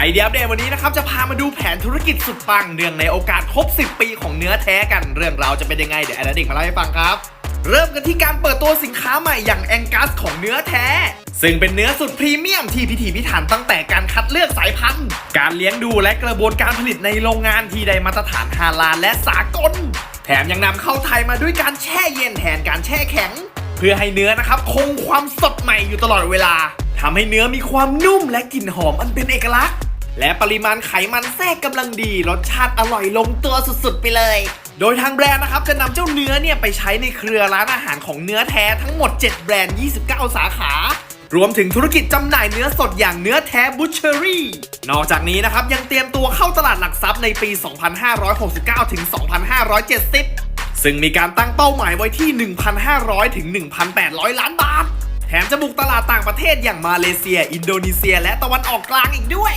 ไอเดียอัปเดตวันนี้นะครับจะพามาดูแผนธุรกิจสุดปังเนื่องในโอกาสครบ 10 ปีของเนื้อแท้กัน เรื่องราวจะเป็นยังไงเดี๋ยวแอนนาเด็กมาเล่าให้ฟังครับ เริ่มกันที่การเปิดตัวสินค้าใหม่อย่างแองกัสของเนื้อแท้ ซึ่งเป็นเนื้อสุดพรีเมียมที่พิถีพิถันตั้งแต่การคัดเลือกสายพันธุ์ การเลี้ยงดูและกระบวนการผลิตในโรงงานที่ได้มาตรฐานฮาลาลและสากล แถมยังนำเข้าไทยมาด้วยการแช่เย็นแทนการแช่แข็ง เพื่อให้เนื้อนะครับคงความสดใหม่อยู่ตลอดเวลาทำให้เนื้อมีความนุ่มและกลิ่นหอมอันเป็นเอกลักษณ์ และปริมาณไขมันแทรกกำลังดี รสชาติอร่อยลงตัวสุดๆไปเลย โดยทางแบรนด์นะครับจะนำเจ้าเนื้อเนี่ยไปใช้ในเครือร้านอาหารของเนื้อแท้ทั้งหมด 7 แบรนด์ 29 สาขารวมถึงธุรกิจจำหน่ายเนื้อสดอย่างเนื้อแท้บูชเชอรี่ นอกจากนี้นะครับยังเตรียมตัวเข้าตลาดหลักทรัพย์ในปี 2569 ถึง 2570 ซึ่งมีการตั้งเป้าหมายไว้ที่ 1,500 ถึง 1,800 ล้านบาท แถมจะบุกตลาดต่างประเทศอย่างมาเลเซีย อินโดนีเซีย และตะวันออกกลางอีกด้วย